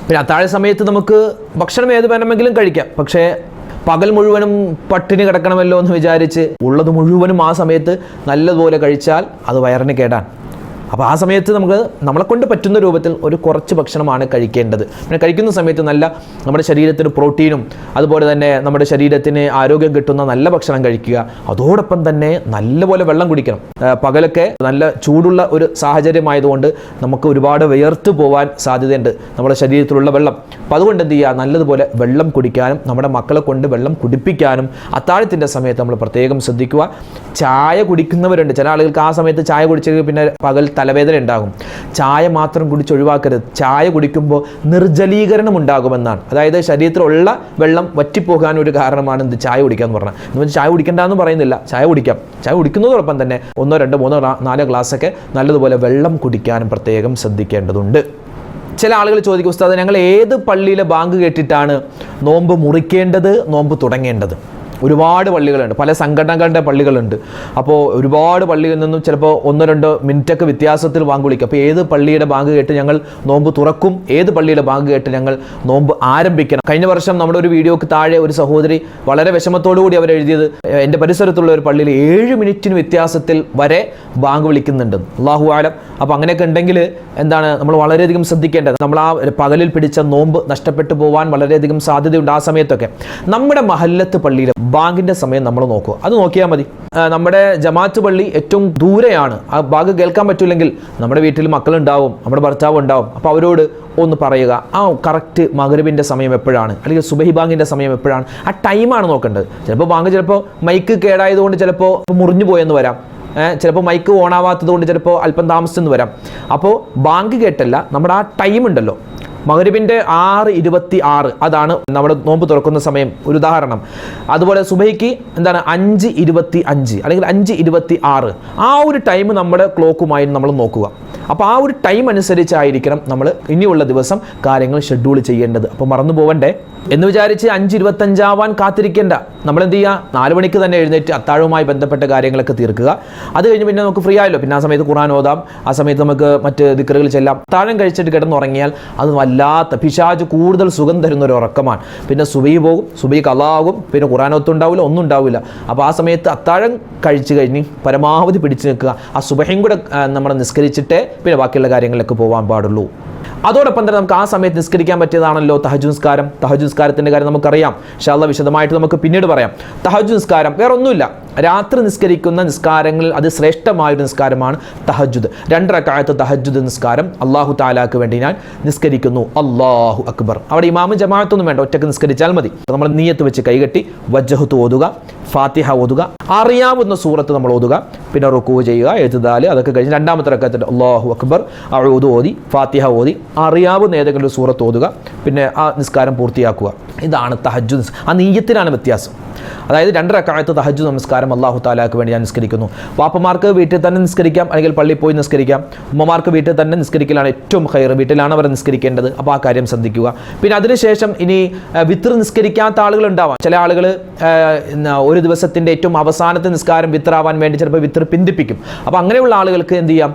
പിന്നെ അത്താഴ സമയത്ത് നമുക്ക് ഭക്ഷണം ഏത് വേണമെങ്കിലും കഴിക്കാം. പക്ഷേ പകൽ മുഴുവനും പട്ടിണി കിടക്കണമല്ലോ എന്ന് വിചാരിച്ച് ഉള്ളത് മുഴുവനും ആ സമയത്ത് നല്ലതുപോലെ കഴിച്ചാൽ അത് വയറിന് കേടാൻ അപ്പോൾ ആ സമയത്ത് നമുക്ക് നമ്മളെ കൊണ്ട് പറ്റുന്ന രൂപത്തിൽ ഒരു കുറച്ച് ഭക്ഷണമാണ് കഴിക്കേണ്ടത്. പിന്നെ കഴിക്കുന്ന സമയത്ത് നല്ല നമ്മുടെ ശരീരത്തിന് പ്രോട്ടീനും അതുപോലെ തന്നെ നമ്മുടെ ശരീരത്തിന് ആരോഗ്യം കിട്ടുന്ന നല്ല ഭക്ഷണം കഴിക്കുക. അതോടൊപ്പം തന്നെ നല്ലപോലെ വെള്ളം കുടിക്കണം. പകലൊക്കെ നല്ല ചൂടുള്ള ഒരു സാഹചര്യമായതുകൊണ്ട് നമുക്ക് ഒരുപാട് വിയർത്ത് പോകാൻ സാധ്യതയുണ്ട് നമ്മുടെ ശരീരത്തിലുള്ള വെള്ളം. അപ്പോൾ അതുകൊണ്ട് എന്ത് ചെയ്യുക? നല്ലതുപോലെ വെള്ളം കുടിക്കാനും നമ്മുടെ മക്കളെ കൊണ്ട് വെള്ളം കുടിപ്പിക്കാനും അത്താഴത്തിന്റെ സമയത്ത് നമ്മൾ പ്രത്യേകം ശ്രദ്ധിക്കുക. ചായ കുടിക്കുന്നവരുണ്ട്. ചില ആളുകൾക്ക് ആ സമയത്ത് ചായ കുടിച്ച് പിന്നെ പകൽ തലവേദന ഉണ്ടാകും. ചായ മാത്രം കുടിച്ച് ഒഴിവാക്കരുത്. ചായ കുടിക്കുമ്പോൾ നിർജലീകരണം ഉണ്ടാകുമെന്നാണ് അതായത് ശരീരത്തിലുള്ള വെള്ളം വറ്റിപ്പോകാൻ ഒരു കാരണമാണ് എന്ത്? ചായ കുടിക്കുക എന്ന് പറഞ്ഞാൽ. എന്ന് വെച്ചാൽ ചായ കുടിക്കണ്ടെന്ന് പറയുന്നില്ല. ചായ കുടിക്കാം. ചായ കുടിക്കുന്നതോടൊപ്പം തന്നെ ഒന്നോ രണ്ടോ മൂന്നോ നാലോ ഗ്ലാസ്സൊക്കെ നല്ലതുപോലെ വെള്ളം കുടിക്കാനും പ്രത്യേകം ശ്രദ്ധിക്കേണ്ടതുണ്ട്. ചില ആളുകൾ ചോദിക്കും ഉസ്താദ് ഞങ്ങൾ ഏത് പള്ളിയിലെ ബാങ്ക് കേട്ടിട്ടാണ് നോമ്പ് മുറിക്കേണ്ടത് നോമ്പ് തുടങ്ങേണ്ടത്? ഒരുപാട് പള്ളികളുണ്ട്. പല സംഘടനകളുടെ പള്ളികളുണ്ട്. അപ്പോൾ ഒരുപാട് പള്ളിയിൽ നിന്നും ചിലപ്പോൾ ഒന്നോ രണ്ടോ മിനിറ്റൊക്കെ വ്യത്യാസത്തിൽ ബാങ്ക് വിളിക്കും. അപ്പോൾ ഏത് പള്ളിയുടെ ബാങ്ക് കേട്ട് ഞങ്ങൾ നോമ്പ് തുറക്കും? ഏത് പള്ളിയുടെ ബാങ്ക് കേട്ട് ഞങ്ങൾ നോമ്പ് ആരംഭിക്കണം? കഴിഞ്ഞ വർഷം നമ്മുടെ ഒരു വീഡിയോക്ക് താഴെ ഒരു സഹോദരി വളരെ വിഷമത്തോടു കൂടി അവർ എഴുതിയത് എന്റെ പരിസരത്തുള്ള ഒരു പള്ളിയിൽ ഏഴ് മിനിറ്റിന് വ്യത്യാസത്തിൽ വരെ ബാങ്ക് വിളിക്കുന്നുണ്ട്. അള്ളാഹു ആലം. അപ്പോൾ അങ്ങനെയൊക്കെ ഉണ്ടെങ്കിൽ എന്താണ് നമ്മൾ വളരെയധികം ശ്രദ്ധിക്കേണ്ടത്. നമ്മൾ ആ പകലിൽ പിടിച്ച നോമ്പ് നഷ്ടപ്പെട്ടു പോകാൻ വളരെയധികം സാധ്യതയുണ്ട് ആ സമയത്തൊക്കെ. നമ്മുടെ മഹല്ലത്ത് പള്ളിയിൽ ബാങ്കിന്റെ സമയം നമ്മൾ നോക്കുക. അത് നോക്കിയാൽ മതി. നമ്മുടെ ജമാഅത്ത് പള്ളി ഏറ്റവും ദൂരെയാണ്. ആ ബാങ്ക് കേൾക്കാൻ പറ്റില്ലെങ്കിൽ നമ്മുടെ വീട്ടിൽ മക്കളുണ്ടാവും നമ്മുടെ ഭർത്താവ് ഉണ്ടാവും. അപ്പോൾ അവരോട് ഒന്ന് പറയുക ആ കറക്റ്റ് മകരവിന്റെ സമയം എപ്പോഴാണ്? അല്ലെങ്കിൽ സുബഹി ബാങ്കിന്റെ സമയം എപ്പോഴാണ്? ആ ടൈമാണ് നോക്കേണ്ടത്. ചിലപ്പോൾ ബാങ്ക് ചിലപ്പോൾ മൈക്ക് കേടായതുകൊണ്ട് ചിലപ്പോൾ മുറിഞ്ഞു പോയെന്ന് വരാം. ചിലപ്പോൾ മൈക്ക് ഓൺ ആവാത്തത് കൊണ്ട് ചിലപ്പോൾ അല്പം താമസിച്ചെന്ന് വരാം. അപ്പോൾ ബാങ്ക് കേട്ടല്ല നമ്മുടെ ആ ടൈം ഉണ്ടല്ലോ. മകരുവിന്റെ ആറ് ഇരുപത്തി ആറ് അതാണ് നമ്മുടെ നോമ്പ് തുറക്കുന്ന സമയം ഒരു ഉദാഹരണം. അതുപോലെ സുബൈക്ക് എന്താണ്? അഞ്ച് ഇരുപത്തി അഞ്ച് അല്ലെങ്കിൽ അഞ്ച് ഇരുപത്തി ആറ്. ആ ഒരു ടൈം നമ്മുടെ ക്ലോക്കുമായി നമ്മൾ നോക്കുക. അപ്പോൾ ആ ഒരു ടൈം അനുസരിച്ചായിരിക്കണം നമ്മൾ ഇനിയുള്ള ദിവസം കാര്യങ്ങൾ ഷെഡ്യൂൾ ചെയ്യേണ്ടത്. അപ്പോൾ മറന്നു പോവണ്ടേ? എന്ന് വിചാരിച്ച് അഞ്ച് ഇരുപത്തഞ്ചാവാൻ കാത്തിരിക്കേണ്ട. നമ്മൾ എന്ത് ചെയ്യുക? നാല് മണിക്ക് തന്നെ എഴുന്നേറ്റ് അത്താഴവുമായി ബന്ധപ്പെട്ട കാര്യങ്ങളൊക്കെ തീർക്കുക. അത് കഴിഞ്ഞ് പിന്നെ നമുക്ക് ഫ്രീ ആയല്ലോ. പിന്നെ ആ സമയത്ത് ഖുറാൻ ഓതാം. ആ സമയത്ത് നമുക്ക് മറ്റ് ദിക്കറുകൾ ചെല്ലാം. താഴം കഴിച്ചിട്ട് കിടന്നുറങ്ങിയാൽ അത് വല്ലാത്ത പിശാജ് കൂടുതൽ സുഖം തരുന്ന ഒരു ഉറക്കമാണ്. പിന്നെ സുബൈ പോകും സുബൈ കലാകും പിന്നെ ഖുറാനൊത്തും ഉണ്ടാവില്ല ഒന്നും ഉണ്ടാവില്ല. അപ്പോൾ ആ സമയത്ത് അത്താഴം കഴിച്ചു കഴിഞ്ഞ് പരമാവധി പിടിച്ചു നിൽക്കുക. ആ സുബഹയും കൂടെ നമ്മൾ നിസ്കരിച്ചിട്ടേ പിന്നെ ബാക്കിയുള്ള കാര്യങ്ങളിലേക്ക് പോകാൻ പാടുള്ളൂ. അതോടൊപ്പം തന്നെ നമുക്ക് ആ സമയത്ത് നിസ്കരിക്കാൻ പറ്റിയതാണല്ലോ തഹജു നിസ്കാരം. തഹജു നിസ്കാരത്തിന്റെ കാര്യം നമുക്കറിയാം. ഷാല്ല വിശദമായിട്ട് നമുക്ക് പിന്നീട് പറയാം. തഹജു നിസ്കാരം വേറെ ഒന്നുമില്ല രാത്രി നിസ്കരിക്കുന്ന നിസ്കാരങ്ങളിൽ അത് ശ്രേഷ്ഠമായൊരു നിസ്കാരമാണ് തഹജുദ് രണ്ടരക്കാലത്ത് തഹജുദ് നിസ്കാരം അള്ളാഹു താലാക്ക് വേണ്ടി ഞാൻ നിസ്കരിക്കുന്നു. അള്ളാഹു അക്ബർ. അവിടെ ഇമാമും ജമാഅത്തൊന്നും വേണ്ട. ഒറ്റയ്ക്ക് നിസ്കരിച്ചാൽ മതി. നമ്മൾ നീയത്ത് വെച്ച് കൈകെട്ടി വജ്ജഹത്ത് ഓതുക ഫാത്തിഹ ഓതുക അറിയാവുന്ന സൂറത്ത് നമ്മൾ ഓതുക പിന്നെ റുക്കു ചെയ്യുക എഴുതാൽ അതൊക്കെ കഴിഞ്ഞ് രണ്ടാമത്തെ റക്കത്തിൽ അള്ളാഹു അക്ബർ അഴുതു ഓതി ഫാത്തിഹ ഓതി അറിയാവുന്ന ഏതെങ്കിലും ഒരു സൂറത്ത് ഓതുക പിന്നെ ആ നിസ്കാരം പൂർത്തിയാക്കുക. ഇതാണ് തഹജു ആ നീയത്തിനാണ് വ്യത്യാസം. അതായത് രണ്ട് റക്കായത്ത് തഹജ് നമസ്കാരം അള്ളാഹു താലാക്ക് വേണ്ടി ഞാൻ നിസ്കരിക്കുന്നു. വാപ്പമാർക്ക് വീട്ടിൽ തന്നെ നിസ്കരിക്കാം അല്ലെങ്കിൽ പള്ളിയിൽ പോയി നിസ്കരിക്കാം. ഉമ്മമാർക്ക് വീട്ടിൽ തന്നെ നിസ്കരിക്കലാണ് ഏറ്റവും ഹയർ വീട്ടിലാണ് അവർ നിസ്കരിക്കേണ്ടത്. അപ്പോൾ ആ കാര്യം ശ്രദ്ധിക്കുക. പിന്നെ അതിനുശേഷം ഇനി വിത്ര നിസ്കരിക്കാത്ത ആളുകൾ ഉണ്ടാവാം. ചില ആളുകൾ ഒരു ദിവസത്തിന്റെ ഏറ്റവും അവസാനത്തെ നിസ്കാരം വിത്രാവാൻ വേണ്ടി ചിലപ്പോൾ വിത്ര പിന്തിപ്പിക്കും. അപ്പോൾ അങ്ങനെയുള്ള ആളുകൾക്ക് എന്ത് ചെയ്യാം?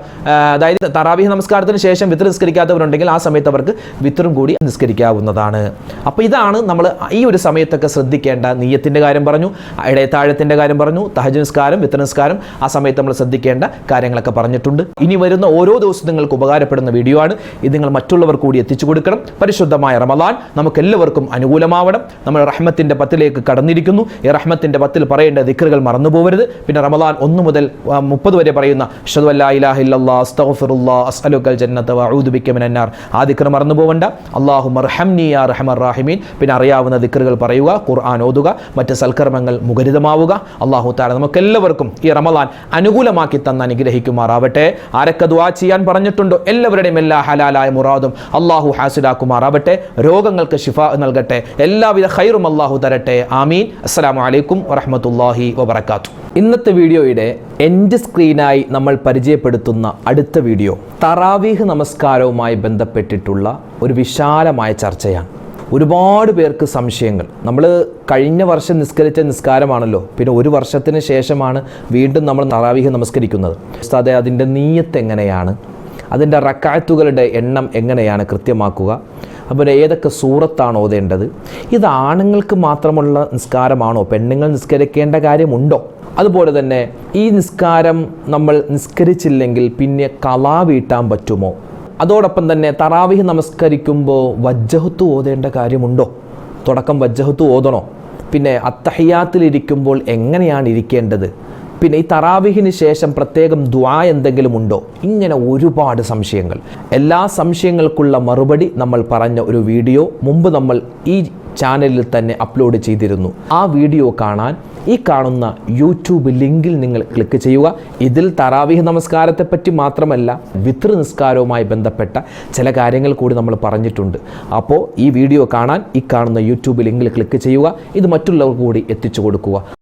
അതായത് തറാവീഹ് നമസ്കാരത്തിന് ശേഷം വിത്ര നിസ്കരിക്കാത്തവരുണ്ടെങ്കിൽ ആ സമയത്ത് അവർക്ക് വിത്രും കൂടി നിസ്കരിക്കാവുന്നതാണ്. അപ്പോൾ ഇതാണ് നമ്മൾ ഈ ഒരു സമയത്തൊക്കെ ശ്രദ്ധിക്കേണ്ട നീയത്തിന്റെ കാര്യം പറഞ്ഞു. ഇടയത്താഴത്തിന്റെ കാര്യം പറഞ്ഞു തഹജനസ്കാരം വിത്തനസ്കാരം ആ സമയത്ത് നമ്മൾ ശ്രദ്ധിക്കേണ്ട കാര്യങ്ങളൊക്കെ പറഞ്ഞിട്ടുണ്ട്. ഇനി വരുന്ന ഓരോ ദിവസവും നിങ്ങൾക്ക് ഉപകാരപ്പെടുന്ന വീഡിയോ ആണ്. ഇത് നിങ്ങൾ മറ്റുള്ളവർ കൂടി എത്തിച്ചു കൊടുക്കണം. പരിശുദ്ധമായ റമദാൻ നമുക്ക് എല്ലാവർക്കും അനുകൂലമാവണം. നമ്മൾ റഹ്മത്തിന്റെ പത്തിലേക്ക് കടന്നിരിക്കുന്നു. ഈ റഹ്മത്തിന്റെ പത്തിൽ പറയേണ്ട ദിക്കറുകൾ മറന്നു പോകരുത് പിന്നെ റമദാൻ ഒന്ന് മുതൽ മുപ്പത് വരെ പറയുന്ന ഇലാഹ അസ്അലുക്കൽ ആ ദിക്കർ മറന്നു പോവണ്ട അള്ളാഹു യാ പിന്നെ അറിയാവുന്ന ദിക്കറുകൾ പറയുക ഖുർആൻ ഓതുക മറ്റ് സൽക്കർമ്മങ്ങൾ മുഖരിതമാവുക. അള്ളാഹു താല നമുക്ക് എല്ലാവർക്കും ഈ റമദാൻ അനുകൂലമാക്കി തന്ന് അനുഗ്രഹിക്കുമാറാവട്ടെ. ആരൊക്കെ ദുആ ചെയ്യാൻ പറഞ്ഞിട്ടുണ്ടോ? എല്ലാവരുടെയും എല്ലാ ഹലാലായ മുറാദും അള്ളാഹു ഹാസിലാക്കുമാറാവട്ടെ. രോഗങ്ങൾക്ക് ഷിഫ നൽകട്ടെ. എല്ലാവിധ ഹൈറും അള്ളാഹു തരട്ടെ. ആമീൻ. അസ്സലാമു അലൈക്കും വറഹമത്തല്ലാഹി വബർക്കാത്തു ഇന്നത്തെ വീഡിയോയുടെ എൻഡ് സ്ക്രീനായി നമ്മൾ പരിചയപ്പെടുത്തുന്ന അടുത്ത വീഡിയോ തറാവീഹ് നമസ്കാരവുമായി ബന്ധപ്പെട്ടിട്ടുള്ള ഒരു വിശാലമായ ചർച്ചയാണ്. ഒരുപാട് പേർക്ക് സംശയങ്ങൾ. നമ്മൾ കഴിഞ്ഞ വർഷം നിസ്കരിച്ച നിസ്കാരമാണല്ലോ. പിന്നെ ഒരു വർഷത്തിന് ശേഷമാണ് വീണ്ടും നമ്മൾ തറാവീഹ് നമസ്കരിക്കുന്നത്. ഉസ്താദെ അതിന്റെ നീയത്ത് എങ്ങനെയാണ്? അതിന്റെ റക്കായത്തുകളുടെ എണ്ണം എങ്ങനെയാണ് കൃത്യമാക്കുക? അതുപോലെ ഏതൊക്കെ സൂറത്താണ് ഓതേണ്ടത്? ഇത് ആണുങ്ങൾക്ക് മാത്രമുള്ള നിസ്കാരമാണോ? പെണ്ണുങ്ങൾ നിസ്കരിക്കേണ്ട കാര്യമുണ്ടോ? അതുപോലെ തന്നെ ഈ നിസ്കാരം നമ്മൾ നിസ്കരിച്ചില്ലെങ്കിൽ പിന്നെ കലാ വീട്ടാൻ പറ്റുമോ? അതോടൊപ്പം തന്നെ തറാവിഹ് നമസ്കരിക്കുമ്പോൾ വജ്ജഹത്ത് ഓതേണ്ട കാര്യമുണ്ടോ? തുടക്കം വജ്ജഹത്ത് ഓതണോ? പിന്നെ അത്തഹയ്യാത്തിലിരിക്കുമ്പോൾ എങ്ങനെയാണ് ഇരിക്കേണ്ടത്? പിന്നെ ഈ തറാവിഹിന് ശേഷം പ്രത്യേകം ദ്വാ എന്തെങ്കിലും ഉണ്ടോ? ഇങ്ങനെ ഒരുപാട് സംശയങ്ങൾ. എല്ലാ സംശയങ്ങൾക്കുള്ള മറുപടി നമ്മൾ പറഞ്ഞ ഒരു വീഡിയോ. മുമ്പ് നമ്മൾ ഈ ചാനലിൽ തന്നെ അപ്ലോഡ് ചെയ്തിരുന്നു. ആ വീഡിയോ കാണാൻ ഈ കാണുന്ന യൂട്യൂബ് ലിങ്കിൽ നിങ്ങൾ ക്ലിക്ക് ചെയ്യുക. ഇതിൽ തറാവിഹ് നമസ്കാരത്തെപ്പറ്റി മാത്രമല്ല വിത്ര നിസ്കാരവുമായി ബന്ധപ്പെട്ട ചില കാര്യങ്ങൾ കൂടി നമ്മൾ പറഞ്ഞിട്ടുണ്ട്. അപ്പോൾ ഈ വീഡിയോ കാണാൻ ഈ കാണുന്ന യൂട്യൂബ് ലിങ്കിൽ ക്ലിക്ക് ചെയ്യുക. ഇത് മറ്റുള്ളവർ കൂടി എത്തിച്ചു കൊടുക്കുക.